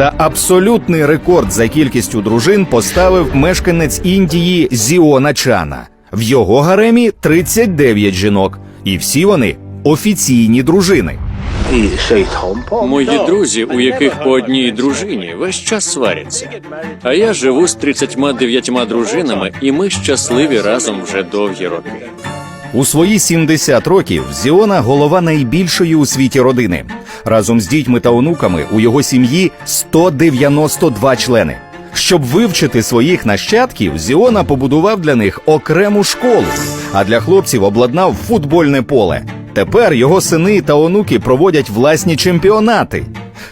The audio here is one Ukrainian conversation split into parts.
Та абсолютний рекорд за кількістю дружин поставив мешканець Індії Зіона Чана. В його гаремі 39 жінок, і всі вони офіційні дружини. Мої друзі, у яких по одній дружині, весь час сваряться. А я живу з 39 дружинами, і ми щасливі разом вже довгі роки. У свої 70 років Зіона голова найбільшої у світі родини. Разом з дітьми та онуками у його сім'ї 192 члени. Щоб вивчити своїх нащадків, Зіона побудував для них окрему школу, а для хлопців обладнав футбольне поле. Тепер його сини та онуки проводять власні чемпіонати.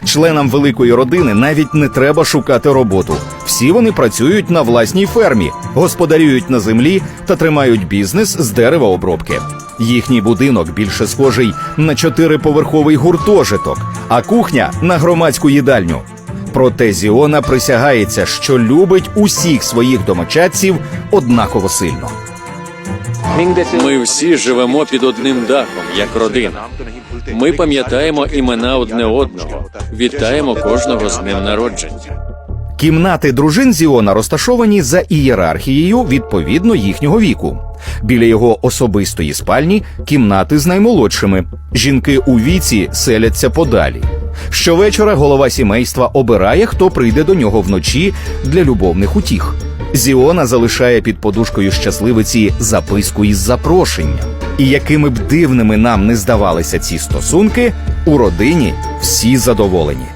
Членам великої родини навіть не треба шукати роботу. Всі вони працюють на власній фермі, господарюють на землі та тримають бізнес з деревообробки. Їхній будинок більше схожий на чотириповерховий гуртожиток, а кухня на громадську їдальню. Проте Зіона присягається, що любить усіх своїх домочадців однаково сильно. Ми всі живемо під одним дахом, як родина. Ми пам'ятаємо імена одне одного, вітаємо кожного з днем народження. Кімнати дружин Зіона розташовані за ієрархією відповідно їхнього віку. Біля його особистої спальні кімнати з наймолодшими. Жінки у віці селяться подалі. Щовечора голова сімейства обирає, хто прийде до нього вночі для любовних утіх. Зіона залишає під подушкою щасливиці записку із запрошенням. І якими б дивними нам не здавалися ці стосунки, у родині всі задоволені.